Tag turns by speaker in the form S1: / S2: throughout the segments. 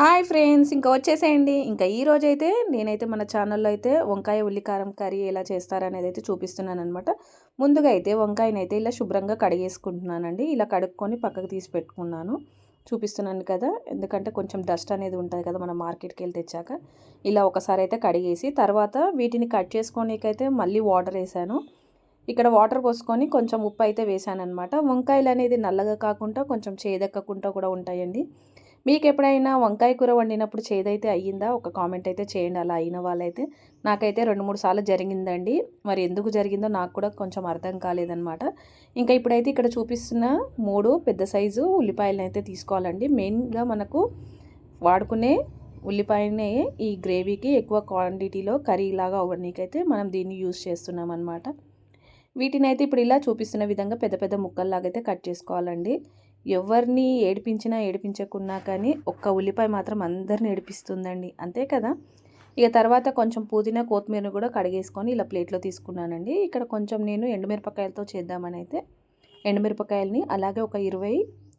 S1: Hi friends ఇంకా వచ్చేసేయండి. ఇంకా ఈ రోజైతే అయితే నేనైతే మన ఛానల్లో అయితే వంకాయ ఉల్లికారం కర్రీ ఎలా చేస్తారనేది అయితే చూపిస్తున్నాను అనమాట ముందుగా అయితే వంకాయనైతే ఇలా శుభ్రంగా కడిగేసుకుంటున్నానండి. ఇలా కడుక్కొని పక్కకు తీసి పెట్టుకున్నాను. చూపిస్తున్నాను కదా ఎందుకంటే కొంచెం డస్ట్ అనేది ఉంటుంది కదా మనం మార్కెట్కి వెళ్ళి తెచ్చాక. ఇలా ఒకసారి అయితే కడిగేసి తర్వాత వీటిని కట్ చేసుకోనికైతే మళ్ళీ వాటర్ వేసాను. ఇక్కడ వాటర్ పోసుకొని కొంచెం ఉప్పు అయితే వేసాను అనమాట వంకాయలు అనేది నల్లగా కాకుండా కొంచెం చేదక్కకుండా కూడా ఉంటాయండి. మీకు ఎప్పుడైనా వంకాయ కూర వండినప్పుడు చేదైతే అయ్యిందా? ఒక కామెంట్ అయితే చేయండి. అలా అయిన వాళ్ళైతే నాకైతే రెండు మూడు సార్లు జరిగిందండి. మరి ఎందుకు జరిగిందో నాకు కూడా కొంచెం అర్థం కాలేదనమాట ఇంకా ఇప్పుడైతే ఇక్కడ చూపిస్తున్న మూడు పెద్ద సైజు ఉల్లిపాయలను అయితే తీసుకోవాలండి. మెయిన్గా మనకు వాడుకునే ఉల్లిపాయనే ఈ గ్రేవీకి ఎక్కువ క్వాంటిటీలో కర్రీ లాగా అవ్వడానికైతే మనం దీన్ని యూజ్ చేస్తున్నాం అనమాట వీటిని అయితే ఇప్పుడు ఇలా చూపిస్తున్న విధంగా పెద్ద పెద్ద ముక్కల్లాగా అయితే కట్ చేసుకోవాలండి. ఎవరిని ఏడిపించినా ఏడిపించకున్నా కానీ ఒక్క ఉల్లిపాయ మాత్రం అందరిని ఏడిపిస్తుందండి. అంతే కదా? ఇక తర్వాత కొంచెం పుదీనా కొత్తిమీరను కూడా కడిగేసుకొని ఇలా ప్లేట్లో తీసుకున్నానండి. ఇక్కడ కొంచెం నేను ఎండుమిరపకాయలతో చేద్దామని అయితే ఎండుమిరపకాయలని అలాగే ఒక ఇరవై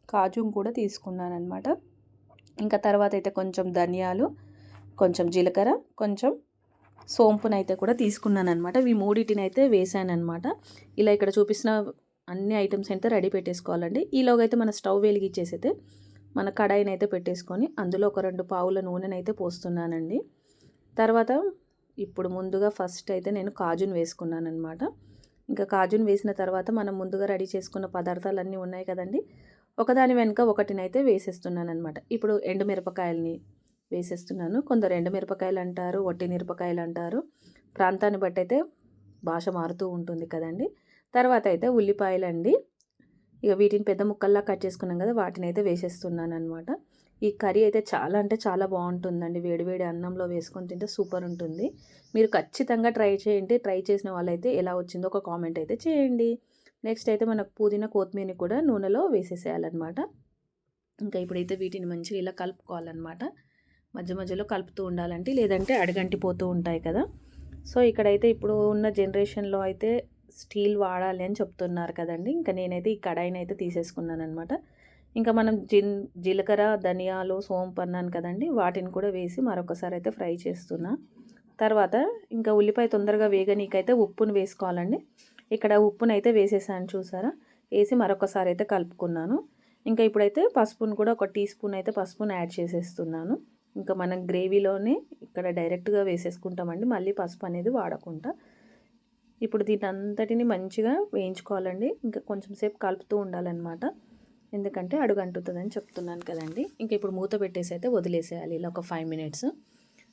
S1: కాజు కూడా తీసుకున్నాను అనమాట ఇంకా తర్వాత అయితే కొంచెం ధనియాలు కొంచెం జీలకర్ర కొంచెం సోంపునైతే కూడా తీసుకున్నాను అనమాట ఈ మూడింటిని అయితే వేసాను అనమాట ఇలా ఇక్కడ చూపిస్తున్న అన్ని ఐటమ్స్ అయితే రెడీ పెట్టేసుకోవాలండి. ఈలోగా అయితే మన స్టవ్ వెలిగించేసైతే మన కడాయిని అయితే పెట్టేసుకొని అందులో ఒక రెండు పావుల నూనెని అయితే పోస్తున్నానండి. తర్వాత ఇప్పుడు ముందుగా ఫస్ట్ అయితే నేను కాజును వేసుకున్నాను అనమాట ఇంకా కాజును వేసిన తర్వాత మనం ముందుగా రెడీ చేసుకున్న పదార్థాలు అన్నీ ఉన్నాయి కదండి. ఒకదాని వెనుక ఒకటినైతే వేసేస్తున్నాను అనమాట ఇప్పుడు ఎండుమిరపకాయలని వేసేస్తున్నాను. కొందరు ఎండుమిరపకాయలు అంటారు వట్టి మిరపకాయలు అంటారు. ప్రాంతాన్ని బట్టి అయితే భాష మారుతూ ఉంటుంది కదండి. తర్వాత అయితే ఉల్లిపాయలు అండి ఇక వీటిని పెద్ద ముక్కల్లా కట్ చేసుకున్నాం కదా వాటిని అయితే వేసేస్తున్నాను అనమాట ఈ కర్రీ అయితే చాలా అంటే చాలా బాగుంటుందండి. వేడివేడి అన్నంలో వేసుకొని తింటే సూపర్ ఉంటుంది. మీరు ఖచ్చితంగా ట్రై చేయండి. ట్రై చేసిన వాళ్ళైతే ఎలా వచ్చిందో ఒక కామెంట్ అయితే చేయండి. నెక్స్ట్ అయితే మనకు పుదీనా కొత్తిమీరని కూడా నూనెలో వేసేసేయాలన్నమాట. ఇంకా ఇప్పుడైతే వీటిని మంచిగా ఇలా కలుపుకోవాలన్నమాట. మధ్య మధ్యలో కలుపుతూ ఉండాలంటే లేదంటే అడగంటిపోతూ ఉంటాయి కదా. సో ఇక్కడైతే ఇప్పుడు ఉన్న జనరేషన్లో అయితే స్టీల్ వాడాలి అని చెప్తున్నారు కదండి. ఇంకా నేనైతే ఈ కడాయిని అయితే తీసేసుకున్నాను అనమాట ఇంకా మనం జిన్ జీలకర్ర ధనియాలు సోంపు అన్నాను కదండి. వాటిని కూడా వేసి మరొకసారి అయితే ఫ్రై చేస్తున్నా. తర్వాత ఇంకా ఉల్లిపాయ తొందరగా వేగనీకైతే ఉప్పును వేసుకోవాలండి. ఇక్కడ ఉప్పును అయితే వేసేసాను చూసారా? వేసి మరొకసారి అయితే కలుపుకున్నాను. ఇంకా ఇప్పుడైతే పసుపును కూడా ఒక టీ స్పూన్ అయితే పసుపును యాడ్ చేసేస్తున్నాను. ఇంకా మనం గ్రేవీలోనే ఇక్కడ డైరెక్ట్గా వేసేసుకుంటామండి. మళ్ళీ పసుపు అనేది వాడకుండా. ఇప్పుడు దీని అంతటిని మంచిగా వేయించుకోవాలండి. ఇంకా కొంచెం సేపు కలుపుతూ ఉండాలన్నమాట. ఎందుకంటే అడుగు అంటుతుందని చెప్తున్నాను కదండి. ఇంకా ఇప్పుడు మూత పెట్టేసి అయితే వదిలేసేయాలి ఇలా ఒక ఫైవ్ మినిట్స్.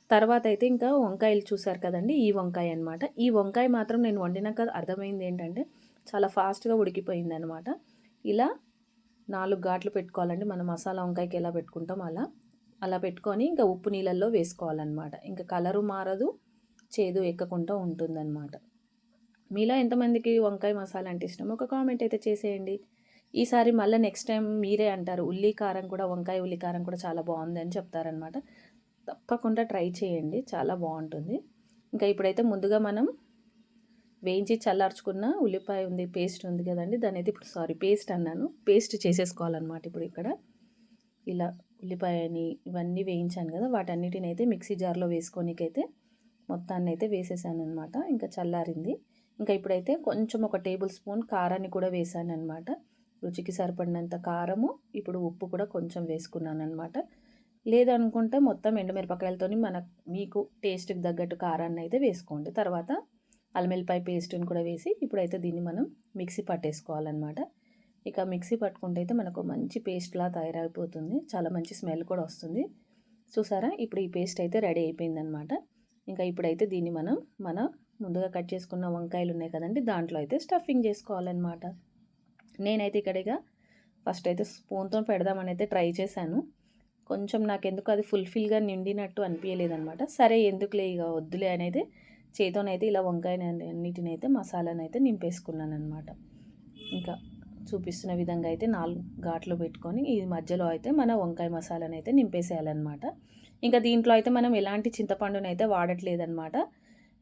S1: తర్వాత అయితే ఇంకా వంకాయలు చూసారు కదండి ఈ వంకాయ అనమాట ఈ వంకాయ మాత్రం నేను వండినాక అర్థమైంది ఏంటంటే చాలా ఫాస్ట్గా ఉడికిపోయింది అనమాట ఇలా నాలుగు ఘాట్లు పెట్టుకోవాలండి. మనం మసాలా వంకాయకి ఎలా పెట్టుకుంటాం అలా. అలా పెట్టుకొని ఇంకా ఉప్పు నీళ్ళల్లో వేసుకోవాలన్నమాట. ఇంకా కలరు మారదు చేదు ఎక్కకుండా ఉంటుందన్నమాట. మీలో ఎంతమందికి వంకాయ మసాలా అంటే ఇష్టం? ఒక కామెంట్ అయితే చేసేయండి. ఈసారి మళ్ళీ నెక్స్ట్ టైం మీరే అంటారు ఉల్లి కారం కూడా వంకాయ ఉల్లి కారం కూడా చాలా బాగుంది అని చెప్తారనమాట తప్పకుండా ట్రై చేయండి చాలా బాగుంటుంది. ఇంకా ఇప్పుడైతే ముందుగా మనం వేయించి చల్లార్చుకున్న ఉల్లిపాయ ఉంది పేస్ట్ ఉంది కదండి దాని అయితే ఇప్పుడు సారీ పేస్ట్ అన్నాను. పేస్ట్ చేసేసుకోవాలన్నమాట ఇప్పుడు ఇక్కడ. ఇలా ఉల్లిపాయని ఇవన్నీ వేయించాను కదా వాటన్నిటిని అయితే మిక్సీ జార్లో వేసుకోనికైతే మొత్తాన్ని అయితే వేసేసాను అనమాట ఇంకా చల్లారింది. ఇంకా ఇప్పుడైతే కొంచెం ఒక టేబుల్ స్పూన్ కారాన్ని కూడా వేసాను అనమాట రుచికి సరిపడినంత కారము ఇప్పుడు ఉప్పు కూడా కొంచెం వేసుకున్నాను అనమాట లేదనుకుంటే మొత్తం ఎండుమిరపకాయలతో మన మీకు టేస్ట్కి తగ్గట్టు కారాన్ని అయితే వేసుకోండి. తర్వాత అల్లమెల్లిపాయ పేస్ట్ని కూడా వేసి ఇప్పుడైతే దీన్ని మనం మిక్సీ పట్టేసుకోవాలన్నమాట. ఇక మిక్సీ పట్టుకుంటే అయితే మనకు మంచి పేస్ట్లా తయారైపోతుంది. చాలా మంచి స్మెల్ కూడా వస్తుంది. చూసారా? ఇప్పుడు ఈ పేస్ట్ అయితే రెడీ అయిపోయిందనమాట ఇంకా ఇప్పుడైతే దీన్ని మనం మన ముందుగా కట్ చేసుకున్న వంకాయలు ఉన్నాయి కదండి దాంట్లో అయితే స్టఫింగ్ చేసుకోవాలన్నమాట. నేనైతే ఇక్కడిగా ఫస్ట్ అయితే స్పూన్తో పెడదామని అయితే ట్రై చేశాను. కొంచెం నాకు ఎందుకు అది ఫుల్ఫిల్గా నిండినట్టు అనిపించలేదనమాట సరే ఎందుకులే ఇక వద్దులే అని అయితే చేతోనైతే ఇలా వంకాయని అన్నిటిని అయితే మసాలాను అయితే నింపేసుకున్నాను అనమాట ఇంకా చూపిస్తున్న విధంగా అయితే నాలుగు ఘాట్లు పెట్టుకొని ఈ మధ్యలో అయితే మన వంకాయ మసాలానైతే అయితే నింపేసేయాలన్నమాట. ఇంకా దీంట్లో అయితే మనం ఎలాంటి చింతపండునైతే వాడట్లేదన్నమాట.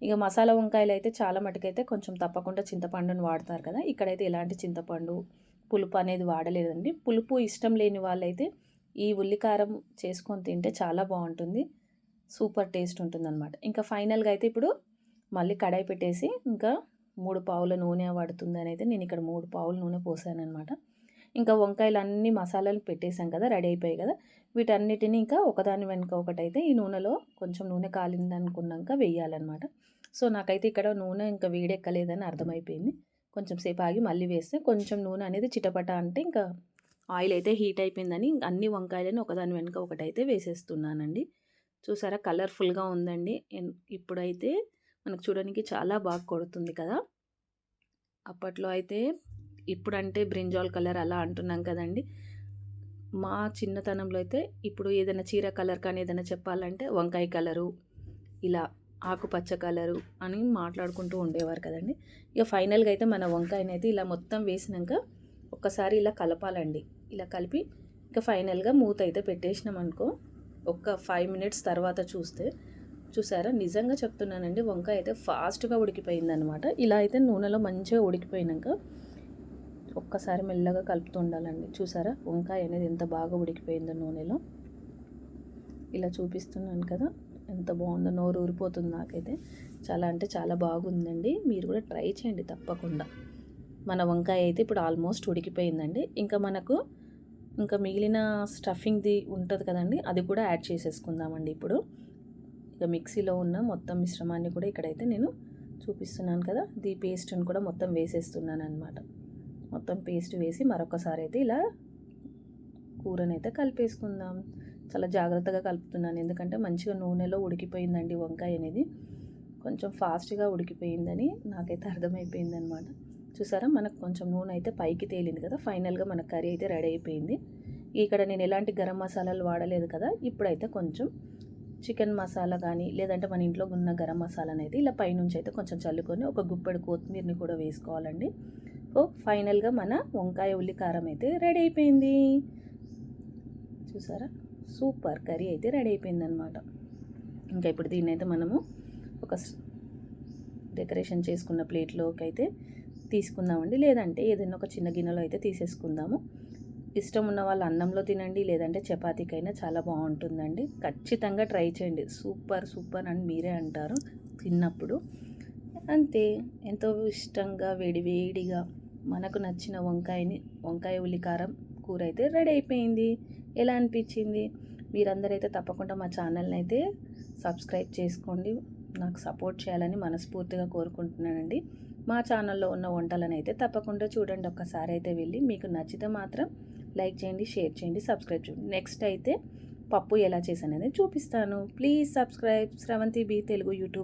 S1: ఇక మసాలా వంకాయలు అయితే చాలా మటుకైతే కొంచెం తప్పకుండా చింతపండును వాడతారు కదా. ఇక్కడైతే ఎలాంటి చింతపండు పులుపు అనేది వాడలేదండి. పులుపు ఇష్టం లేని వాళ్ళైతే ఈ ఉల్లికారం చేసుకొని తింటే చాలా బాగుంటుంది. సూపర్ టేస్ట్ ఉంటుందన్నమాట. ఇంకా ఫైనల్గా అయితే ఇప్పుడు మళ్ళీ కడాయి పెట్టేసి ఇంకా మూడు పావుల నూనె పడుతుందని అయితే నేను ఇక్కడ మూడు పావుల నూనె పోసానమాట ఇంకా వంకాయలు అన్ని మసాలాలు పెట్టేసాం కదా రెడీ అయిపోయాయి కదా. వీటన్నిటిని ఇంకా ఒకదాని వెనుక ఒకటైతే ఈ నూనెలో కొంచెం నూనె కాలిందనుకున్నాక వేయాలన్నమాట. సో నాకైతే ఇక్కడ నూనె ఇంకా వేడెక్కలేదని అర్థమైపోయింది. కొంచెం సేపు ఆగి మళ్ళీ వేస్తే కొంచెం నూనె అనేది చిటపట అంటే ఇంకా ఆయిల్ అయితే హీట్ అయిపోయిందని అన్ని వంకాయలను ఒకదాని వెనుక ఒకటైతే వేసేస్తున్నానండి. చూసారా కలర్ఫుల్గా ఉందండి. ఇప్పుడైతే మనకు చూడడానికి చాలా బాగా కొడుతుంది కదా. అప్పట్లో అయితే ఇప్పుడంటే బ్రింజాల్ కలర్ అలా అంటున్నాం కదండి. మా చిన్నతనంలో అయితే ఇప్పుడు ఏదైనా చీర కలర్ కానీ ఏదైనా చెప్పాలంటే వంకాయ కలరు ఇలా ఆకుపచ్చ కలరు అని మాట్లాడుకుంటూ ఉండేవారు కదండి. ఇక ఫైనల్గా అయితే మన వంకాయనైతే ఇలా మొత్తం వేసినాక ఒక్కసారి ఇలా కలపాలండి. ఇలా కలిపి ఇక ఫైనల్గా మూత అయితే పెట్టేసినాం అనుకో ఒక్క ఫైవ్ మినిట్స్ తర్వాత చూస్తే చూసారా? నిజంగా చెప్తున్నానండి వంకాయ అయితే ఫాస్ట్గా ఉడికిపోయిందనమాట ఇలా అయితే నూనెలో మంచిగా ఉడికిపోయినాక ఒక్కసారి మెల్లగా కలుపుతూ ఉండాలండి. చూసారా? వంకాయ అనేది ఎంత బాగా ఉడికిపోయిందో నూనెలో. ఇలా చూపిస్తున్నాను కదా. ఎంత బాగుందో నోరు ఊరిపోతుంది నాకైతే. చాలా అంటే చాలా బాగుందండి. మీరు కూడా ట్రై చేయండి తప్పకుండా. మన వంకాయ అయితే ఇప్పుడు ఆల్మోస్ట్ ఉడికిపోయిందండి. ఇంకా మనకు ఇంకా మిగిలిన స్టఫింగ్ది ఉంటుంది కదండి అది కూడా యాడ్ చేసేసుకుందామండి ఇప్పుడు. ఇక మిక్సీలో ఉన్న మొత్తం మిశ్రమాన్ని కూడా ఇక్కడైతే నేను చూపిస్తున్నాను కదా దీ పేస్ట్ని కూడా మొత్తం వేసేస్తున్నాను అనమాట మొత్తం పేస్ట్ వేసి మరొకసారి అయితే ఇలా కూరనైతే కలిపేసుకుందాం. చాలా జాగ్రత్తగా కలుపుతున్నాను. ఎందుకంటే మంచిగా నూనెలో ఉడికిపోయిందండి వంకాయ అనేది. కొంచెం ఫాస్ట్గా ఉడికిపోయిందని నాకైతే అర్థమైపోయింది అనమాట చూసారా? మనకు కొంచెం నూనె అయితే పైకి తేలింది కదా? ఫైనల్గా మన కర్రీ అయితే రెడీ అయిపోయింది. ఇక్కడ నేను ఎలాంటి గరం మసాలాలు వాడలేదు కదా? ఇప్పుడైతే కొంచెం చికెన్ మసాలా కానీ లేదంటే మన ఇంట్లో ఉన్న గరం మసాలాని అయితే ఇలా పైనుంచి అయితే కొంచెం చల్లుకొని ఒక గుప్పెడు కొత్తిమీరని కూడా వేసుకోవాలండి. సో ఫైనల్గా మన వంకాయ ఉల్లి కారం అయితే రెడీ అయిపోయింది. చూసారా? సూపర్ కర్రీ అయితే రెడీ అయిపోయిందనమాట ఇంకా ఇప్పుడు దీన్ని అయితే మనము ఒక డెకరేషన్ చేసుకున్న ప్లేట్లోకి అయితే తీసుకుందామండి. లేదంటే ఏదైనా ఒక చిన్న గిన్నెలో అయితే తీసేసుకుందాము. ఇష్టం ఉన్న వాళ్ళు అన్నంలో తినండి లేదంటే చపాతీకైనా చాలా బాగుంటుందండి. ఖచ్చితంగా ట్రై చేయండి. సూపర్ సూపర్ అని మీరే అంటారు తిన్నప్పుడు. అంతే. ఎంతో ఇష్టంగా వేడివేడిగా మనకు నచ్చిన వంకాయని వంకాయ ఉల్లికారం కూర అయితే రెడీ అయిపోయింది. ఎలా అనిపించింది? మీరందరైతే తప్పకుండా మా ఛానల్ని అయితే సబ్స్క్రైబ్ చేసుకోండి. నాకు సపోర్ట్ చేయాలని మనస్ఫూర్తిగా కోరుకుంటున్నానండి. మా ఛానల్లో ఉన్న వంటలను అయితే తప్పకుండా చూడండి. ఒక్కసారి అయితే వెళ్ళి మీకు నచ్చితే మాత్రం లైక్ చేయండి షేర్ చేయండి సబ్స్క్రైబ్ చేయండి. నెక్స్ట్ అయితే పప్పు ఎలా చేశాననేది చూపిస్తాను. Please subscribe. Sravanthi B Telugu YouTube.